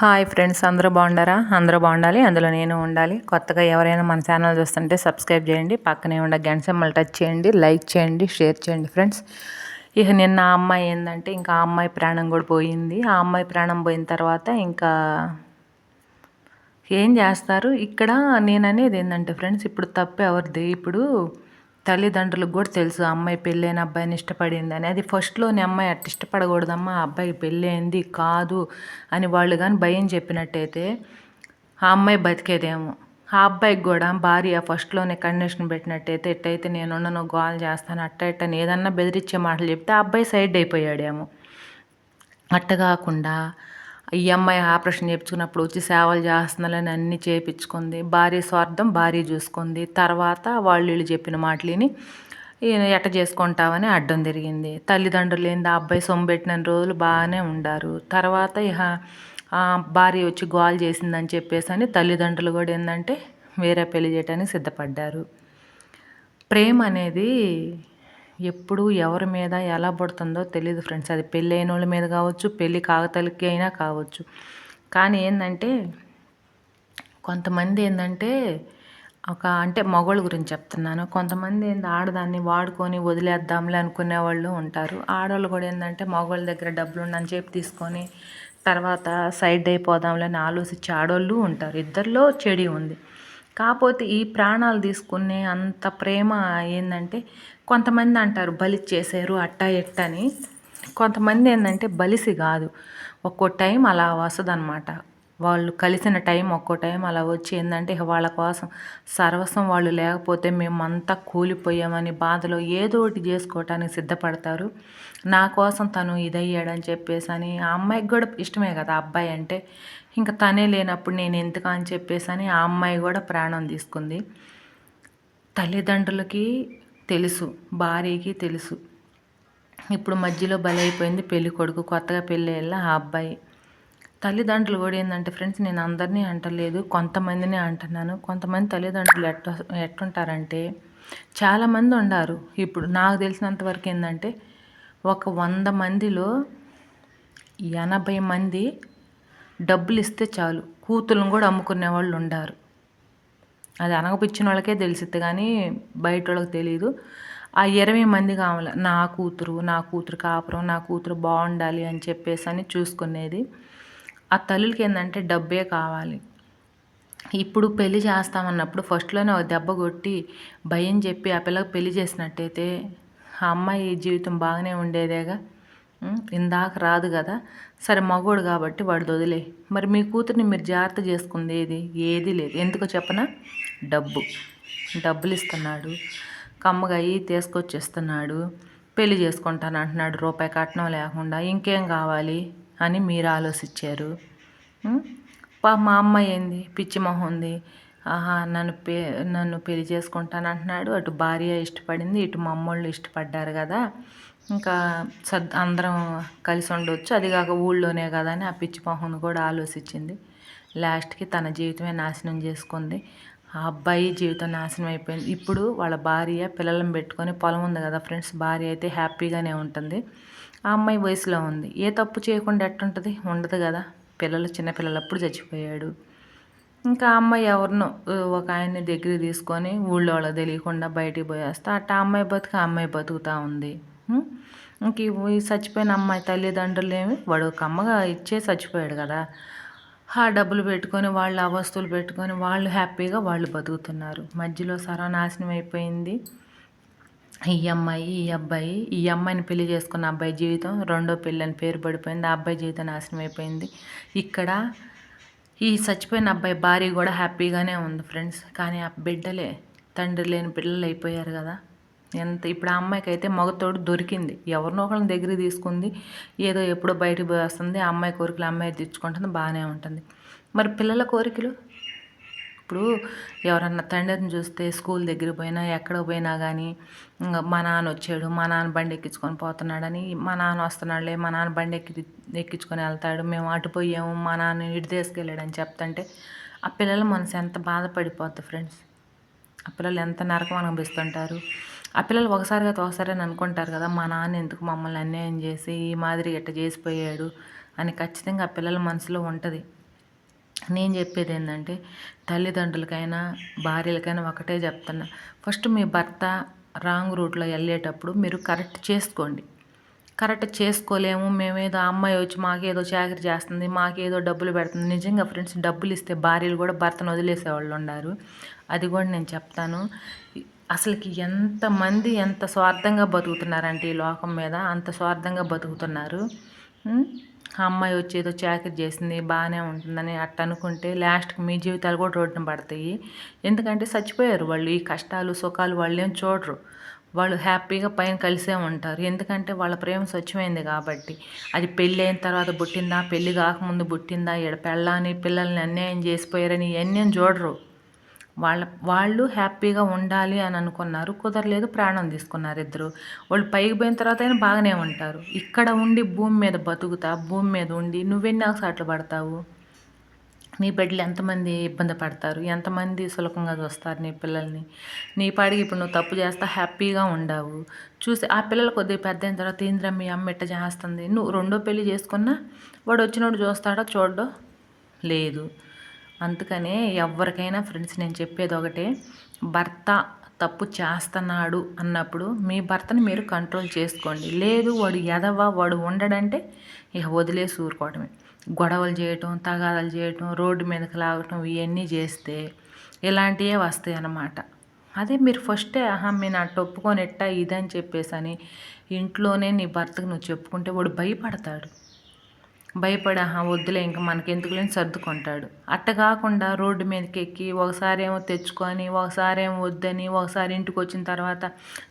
Hi friends అందరూ బాగుండారా? అందరూ బాగుండాలి అందులో నేను ఉండాలి. కొత్తగా ఎవరైనా మన ఛానల్ చూస్తుంటే సబ్స్క్రైబ్ చేయండి పక్కనే ఉండే గంట సింబల్ టచ్ చేయండి లైక్ చేయండి షేర్ చేయండి ఫ్రెండ్స్. ఇక నిన్న ఆ అమ్మాయి ఏంటంటే ఇంకా ఆ అమ్మాయి ప్రాణం కూడా పోయింది. ఆ అమ్మాయి ప్రాణం పోయిన తర్వాత ఇంకా ఏం చేస్తారు? ఇక్కడ నేను అనేది ఏంటంటే ఫ్రెండ్స్ ఇప్పుడు తప్పు ఎవరిది? ఇప్పుడు తల్లిదండ్రులకు కూడా తెలుసు అమ్మాయి పెళ్ళైన అబ్బాయిని ఇష్టపడిందని అది ఫస్ట్లోనే అమ్మాయి అట్ట ఇష్టపడకూడదమ్మా ఆ అబ్బాయి పెళ్ళైంది కాదు అని వాళ్ళు కానీ భయం చెప్పినట్టయితే ఆ అమ్మాయి బతికేదేమో. ఆ అబ్బాయికి కూడా భార్య ఫస్ట్లోనే కండిషన్ పెట్టినట్టయితే ఎట్టయితే నేను ఉండను గోల్ చేస్తాను అట్ట ఇట్ట ఏదన్నా బెదిరించే మాటలు చెప్తే ఆ అబ్బాయి సైడ్ అయిపోయాడేమో. అట్ట కాకుండా ఈ అమ్మాయి ఆపరేషన్ చేయించుకున్నప్పుడు వచ్చి సేవలు చేస్తున్నాలని అన్నీ చేయించుకుంది భార్య స్వార్థం భార్య చూసుకుంది. తర్వాత వాళ్ళు వీళ్ళు చెప్పిన మాటలని ఎట్ట చేసుకుంటామని అడ్డం తిరిగింది. తల్లిదండ్రులు ఏంది ఆ అబ్బాయి సొంబెట్టిన రోజులు బాగానే ఉండారు. తర్వాత ఇహ భార్య వచ్చి గోల్ చేసిందని చెప్పేసి అని తల్లిదండ్రులు కూడా ఏంటంటే వేరే పెళ్ళి చేయడానికి సిద్ధపడ్డారు. ప్రేమ అనేది ఎప్పుడు ఎవరి మీద ఎలా పడుతుందో తెలియదు ఫ్రెండ్స్. అది పెళ్ళి అయిన వాళ్ళ మీద కావచ్చు పెళ్ళి కాగతలకి అయినా కావచ్చు. కానీ ఏంటంటే కొంతమంది ఏంటంటే ఒక అంటే మగవాళ్ళ గురించి చెప్తున్నాను. కొంతమంది ఏంటి ఆడదాన్ని వాడుకొని వదిలేద్దాంలే అనుకునే వాళ్ళు ఉంటారు. ఆడవాళ్ళు కూడా ఏంటంటే మగవాళ్ళ దగ్గర డబ్బులు ఉండని చెప్పి తీసుకొని తర్వాత సైడ్ అయిపోదాంలే అని ఆలోచించి ఆడవాళ్ళు ఉంటారు. ఇద్దరిలో చెడి ఉంది. కాకపోతే ఈ ప్రాణాలు తీసుకునే అంత ప్రేమ ఏంటంటే కొంతమంది అంటారు బలి చేశారు అట్టా ఎట్టని. కొంతమంది ఏంటంటే బలిసి కాదు. ఒక్కో టైం అలా వస్తుంది అనమాట వాళ్ళు కలిసిన టైం ఒక్కో టైం అలా వచ్చి ఏంటంటే వాళ్ళ కోసం సర్వస్వం వాళ్ళు లేకపోతే మేమంతా కూలిపోయామని బాధలో ఏదో ఒకటి చేసుకోవటానికి సిద్ధపడతారు. నా కోసం తను ఇదయ్యాడని చెప్పేసి అని ఆ అమ్మాయికి కూడా ఇష్టమే కదా అబ్బాయి అంటే. ఇంకా తనే లేనప్పుడు నేను ఎందుకు అని చెప్పేసి అని ఆ అమ్మాయి కూడా ప్రాణం తీసుకుంది. తల్లిదండ్రులకి తెలుసు. భార్యకి తెలుసు. ఇప్పుడు మధ్యలో బలైపోయింది పెళ్ళి కొడుకు. కొత్తగా పెళ్ళి ఆ అబ్బాయి. తల్లిదండ్రులు కూడా ఏంటంటే ఫ్రెండ్స్ నేను అందరినీ అంటలేదు. కొంతమందిని అంటున్నాను. కొంతమంది తల్లిదండ్రులు ఎట్ట ఎట్టుంటారంటే చాలామంది ఉన్నారు ఇప్పుడు నాకు తెలిసినంత వరకు ఏంటంటే ఒక వంద మందిలో ఎనభై మంది డబ్బులు ఇస్తే చాలు. కూతులను కూడా అమ్ముకునే వాళ్ళు ఉండారు. అది అనగపిచ్చిన వాళ్ళకే తెలిసిద్ది కానీ బయట వాళ్ళకి తెలియదు ఆ ఇరవై మంది కావాలి నా కూతురు నా కూతురు కాపురం నా కూతురు బాగుండాలి అని చెప్పేసి అని చూసుకునేది. ఆ తల్లులకి ఏంటంటే డబ్బే కావాలి. ఇప్పుడు పెళ్ళి చేస్తామన్నప్పుడు ఫస్ట్లోనే ఒక దెబ్బ కొట్టి భయం చెప్పి ఆ పిల్లకి పెళ్ళి చేసినట్టయితే ఆ అమ్మాయి జీవితం బాగానే ఉండేదేగా. ఇందాక రాదు కదా. సరే మగోడు కాబట్టి వాడు వదిలే. మరి మీ కూతుర్ని మీరు జాగ్రత్త చేసుకుంది ఏది ఏది లేదు. ఎందుకో చెప్పనా? డబ్బు. డబ్బులు ఇస్తున్నాడు కమ్మగాయి అయ్యి తీసుకొచ్చేస్తున్నాడు. పెళ్ళి చేసుకుంటాను అంటున్నాడు రూపాయి కట్నం లేకుండా ఇంకేం కావాలి అని మీరు ఆలోచించారు. మా అమ్మ ఏంది? పిచ్చి మొహం ఉంది. ఆహా నన్ను పే నన్ను పెళ్ళి చేసుకుంటాను అంటున్నాడు అటు భార్య ఇష్టపడింది ఇటు మా అమ్మోళ్ళు ఇష్టపడ్డారు కదా. ఇంకా సద్ అందరం కలిసి ఉండొచ్చు. అది కాక ఊళ్ళోనే కదా అని ఆ పిచ్చి మొహం కూడా ఆలోచించింది. లాస్ట్కి తన జీవితమే నాశనం చేసుకుంది. ఆ అబ్బాయి జీవితం నాశనం అయిపోయింది. ఇప్పుడు వాళ్ళ భార్య పిల్లలను పెట్టుకొని పొలం ఉంది కదా ఫ్రెండ్స్ భార్య అయితే హ్యాపీగానే ఉంటుంది. ఆ అమ్మాయి వయసులో ఉంది. ఏ తప్పు చేయకుండా ఎట్టుంటుంది? ఉండదు కదా. పిల్లలు చిన్నపిల్లలు అప్పుడు చచ్చిపోయాడు. ఇంకా అమ్మాయి ఎవరినో ఒక ఆయన్ని దగ్గర తీసుకొని ఊళ్ళో వాళ్ళకి తెలియకుండా బయటికి పోయేస్తే. అట్ట అమ్మాయి బతుకు అమ్మాయి బతుకుతూ ఉంది. ఇంక ఈ చచ్చిపోయిన అమ్మాయి తల్లిదండ్రులు ఏమి? వాడు ఒక అమ్మగా ఇచ్చే చచ్చిపోయాడు కదా. ఆ డబ్బులు పెట్టుకొని వాళ్ళు ఆ వస్తువులు పెట్టుకొని వాళ్ళు హ్యాపీగా వాళ్ళు బతుకుతున్నారు. మధ్యలో సర్వనాశనం అయిపోయింది. ఈ అమ్మాయి ఈ అబ్బాయి ఈ అమ్మాయిని పెళ్ళి చేసుకున్న అబ్బాయి జీవితం రెండో పెళ్ళని పేరు పడిపోయింది. ఆ అబ్బాయి జీవితం నాశనం అయిపోయింది. ఇక్కడ ఈ చచ్చిపోయిన అబ్బాయి భార్య కూడా హ్యాపీగానే ఉంది ఫ్రెండ్స్. కానీ ఆ బిడ్డలే తండ్రి లేని పిల్లలు అయిపోయారు కదా. ఎంత ఇప్పుడు ఆ అమ్మాయికి అయితే మగతోడు దొరికింది. ఎవరినో ఒకరిని దగ్గర తీసుకుంది. ఏదో ఎప్పుడో బయటకు వస్తుంది ఆ అమ్మాయి కోరికలు అమ్మాయి తెచ్చుకుంటుంది. బాగానే ఉంటుంది. మరి పిల్లల కోరికలు? ఇప్పుడు ఎవరన్నా తండ్రిని చూస్తే స్కూల్ దగ్గర పోయినా ఎక్కడ పోయినా కానీ మా నాన్న వచ్చాడు. మా నాన్న బండి ఎక్కించుకొని పోతున్నాడని మా నాన్న వస్తున్నాడులే మా నాన్న బండి ఎక్కి ఎక్కించుకొని వెళ్తాడు. మేము అటు పోయాము మా నాన్న ఇటు తీసుకెళ్ళాడని చెప్తుంటే ఆ పిల్లల మనసు ఎంత బాధపడిపోద్ది ఫ్రెండ్స్? ఆ పిల్లలు ఎంత నరకం అనిపిస్తుంటారు ఆ పిల్లలు ఒకసారిగా ఒకసారి అని అనుకుంటారు కదా మా నాన్న ఎందుకు మమ్మల్ని అన్యాయం చేసి ఈ మాదిరి ఎట్ట చేసిపోయాడు అని ఖచ్చితంగా ఆ పిల్లల మనసులో ఉంటుంది. నేను చెప్పేది ఏంటంటే తల్లిదండ్రులకైనా భార్యలకైనా ఒకటే చెప్తున్నా. ఫస్ట్ మీ భర్త రాంగ్ రూట్లో వెళ్ళేటప్పుడు మీరు కరెక్ట్ చేసుకోండి. కరెక్ట్ చేసుకోలేము మేమేదో అమ్మాయి వచ్చి మాకేదో చాకరీ చేస్తుంది మాకేదో డబ్బులు పెడుతుంది. నిజంగా ఫ్రెండ్స్ డబ్బులు ఇస్తే భార్యలు కూడా భర్తను వదిలేసే వాళ్ళు ఉన్నారు అది కూడా నేను చెప్తాను. అసలుకి ఎంతమంది ఎంత స్వార్థంగా బతుకుతున్నారంటే ఈ లోకం మీద? అంత స్వార్థంగా బతుకుతున్నారు. ఆ అమ్మాయి వచ్చేదో చాకరీ చేసింది బాగానే ఉంటుందని అట్ట అనుకుంటే లాస్ట్కి మీ జీవితాలు కూడా రోడ్డున పడతాయి. ఎందుకంటే చచ్చిపోయారు వాళ్ళు. ఈ కష్టాలు సుఖాలు వాళ్ళు ఏం చూడరు. వాళ్ళు హ్యాపీగా పైన కలిసే ఉంటారు. ఎందుకంటే వాళ్ళ ప్రేమ స్వచ్ఛమైంది కాబట్టి. అది పెళ్ళి అయిన తర్వాత పుట్టిందా? పెళ్ళి కాకముందు పుట్టిందా? ఇక్కడ పెళ్ళాని పిల్లల్ని అన్యాయం చేసిపోయారని ఇవన్నీ చూడరు. వాళ్ళ వాళ్ళు హ్యాపీగా ఉండాలి అని అనుకున్నారు. కుదరలేదు ప్రాణం తీసుకున్నారు ఇద్దరు. వాళ్ళు పైకి పోయిన తర్వాత అయినా బాగానే ఉంటారు. ఇక్కడ ఉండి భూమి మీద బతుకుతా భూమి మీద ఉండి నువ్వెన్ని అవసాట్లు పడతావు? నీ బిడ్డలు ఎంతమంది ఇబ్బంది పడతారు? ఎంతమంది సులభంగా చూస్తారు నీ పిల్లల్ని? నీ పాడికి ఇప్పుడు నువ్వు తప్పు చేస్తా హ్యాపీగా ఉండవు. చూసి ఆ పిల్లలు కొద్దిగా పెద్ద అయిన తర్వాత ఏంద్రా మీ అమ్మ ఇట్ట చేస్తుంది? నువ్వు రెండో పెళ్ళి చేసుకున్నా? వాడు వచ్చినోడు చూస్తాడో? చూడడో? లేదు. అందుకనే ఎవరికైనా ఫ్రెండ్స్ నేను చెప్పేది ఒకటే భర్త తప్పు చేస్తున్నాడు అన్నప్పుడు మీ భర్తని మీరు కంట్రోల్ చేసుకోండి. లేదు వాడు ఎదవ వాడు ఉండడంటే ఇక వదిలేసి ఊరుకోవడమే. గొడవలు చేయటం తగాదాలు చేయటం రోడ్డు మీదకి లాగటం ఇవన్నీ చేస్తే ఇలాంటివే వస్తాయి అన్నమాట అదే మీరు ఫస్టే ఆహా మీ నా ఒప్పుకొని ఎట్టా ఇదని చెప్పేసి అని ఇంట్లోనే నీ భర్తకు నువ్వు చెప్పుకుంటే వాడు భయపడతాడు. భయపడి ఆహా వద్దులే ఇంకా మనకెందుకులేని సర్దుకుంటాడు. అట్ట కాకుండా రోడ్డు మీదకి ఎక్కి ఒకసారి ఏమో తెచ్చుకొని ఒకసారి ఏమో వద్దని ఒకసారి ఇంటికి వచ్చిన తర్వాత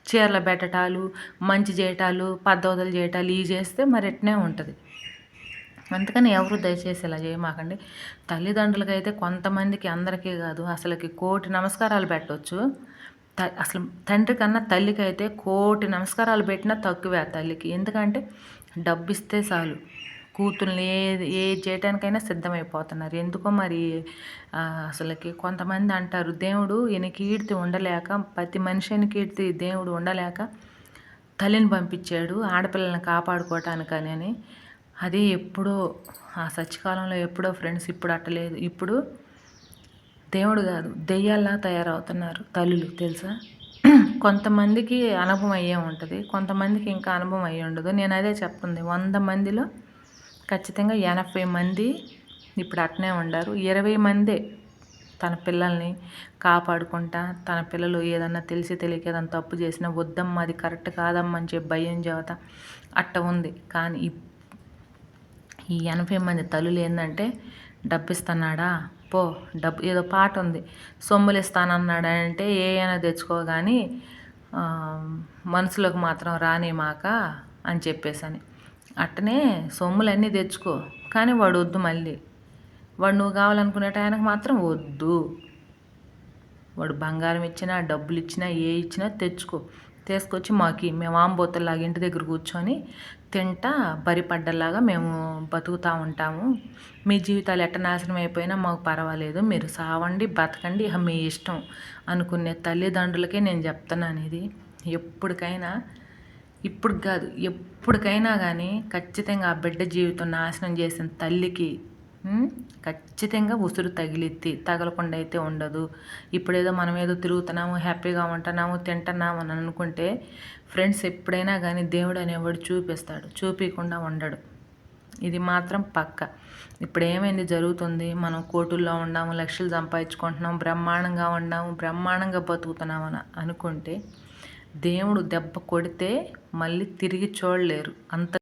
చీరలు పెట్టటాలు మంచి చేయటాలు పద్ధతులు చేయటాలు ఇవి చేస్తే మరి ఎట్నే ఉంటుంది. అందుకని ఎవరు దయచేసి ఇలా చేయమాకండి. తల్లిదండ్రులకి అయితే కొంతమందికి అందరికీ కాదు అసలుకి కోటి నమస్కారాలు పెట్టవచ్చు త అసలు తండ్రి కన్నా తల్లికి అయితే కోటి నమస్కారాలు పెట్టినా తక్కువే ఆ తల్లికి. ఎందుకంటే డబ్బు ఇస్తే చాలు. కూతుర్ని ఏ ఏ చేయటానికైనా సిద్ధమైపోతున్నారు. ఎందుకో మరి అసలుకి కొంతమంది అంటారు దేవుడు ఈయన కీర్తి ఉండలేక ప్రతి మనిషిని కీర్తి దేవుడు ఉండలేక తల్లిని పంపించాడు ఆడపిల్లల్ని కాపాడుకోవటానికని అని. అది ఎప్పుడో ఆ సత్యకాలంలో ఎప్పుడో ఫ్రెండ్స్ ఇప్పుడు అట్టలేదు. ఇప్పుడు దేవుడు కాదు దెయ్యాల్లా తయారవుతున్నారు తల్లులు తెలుసా? కొంతమందికి అనుభవం అయ్యే ఉంటుంది కొంతమందికి ఇంకా అనుభవం అయ్యి ఉండదు నేను అదే చెప్తుంది వంద మందిలో ఖచ్చితంగా ఎనభై మంది ఇప్పుడు అట్నే ఉండారు. ఇరవై మందే తన పిల్లల్ని కాపాడుకుంటా తన పిల్లలు ఏదన్నా తెలిసి తెలియక ఏదన్నా తప్పు చేసినా వద్దమ్మా అది కరెక్ట్ కాదమ్మా అని చెప్పి భయం చేత అట్ట ఉంది. కానీ ఈ ఎనభై మంది తల్లులు ఏంటంటే డబ్బిస్తున్నాడా? పో డబ్బు ఏదో పాట ఉంది. సొమ్ములు ఇస్తానన్నాడంటే ఏ అయినా తెచ్చుకో కానీ మనసులోకి మాత్రం రానిమాక అని చెప్పేసి అని చెప్పేసని. అట్టనే సొమ్ములన్నీ తెచ్చుకో. కానీ వాడు వద్దు మళ్ళీ. వాడు నువ్వు కావాలనుకునే టయానికి మాత్రం వద్దు. వాడు బంగారం ఇచ్చినా డబ్బులు ఇచ్చినా ఏ ఇచ్చినా తెచ్చుకో. తీసుకొచ్చి మాకి మేము ఆంబోతల్లాగా ఇంటి దగ్గర కూర్చొని తింటా బరిపడ్డలాగా మేము బతుకుతూ ఉంటాము. మీ జీవితాలు ఎట్ట నాశనం అయిపోయినా మాకు పర్వాలేదు. మీరు సావండి బతకండి మీ ఇష్టం అనుకునే తల్లిదండ్రులకే నేను చెప్తున్నాను ఇది. ఎప్పటికైనా ఇప్పుడు కాదు ఎప్పటికైనా కానీ ఖచ్చితంగా ఆ బిడ్డ జీవితం నాశనం చేసిన తల్లికి ఖచ్చితంగా ఉసురు తగిలిద్ది తగలకుండా అయితే ఉండదు. ఇప్పుడేదో మనం ఏదో తిరుగుతున్నాము హ్యాపీగా ఉంటున్నాము తింటున్నాము అని అనుకుంటే ఫ్రెండ్స్ ఎప్పుడైనా కానీ దేవుడు అనేవాడు చూపిస్తాడు చూపించకుండా ఉండడు. ఇది మాత్రం పక్క. ఇప్పుడు ఏమైంది జరుగుతుంది? మనం కోటుల్లో ఉన్నాము లక్షలు సంపాదించుకుంటున్నాం బ్రహ్మాండంగా ఉన్నాము బ్రహ్మాండంగా బతుకుతున్నామని అనుకుంటే దేవుడు దెబ్బ కొడితే మళ్ళీ తిరిగి చూడలేరు. అంత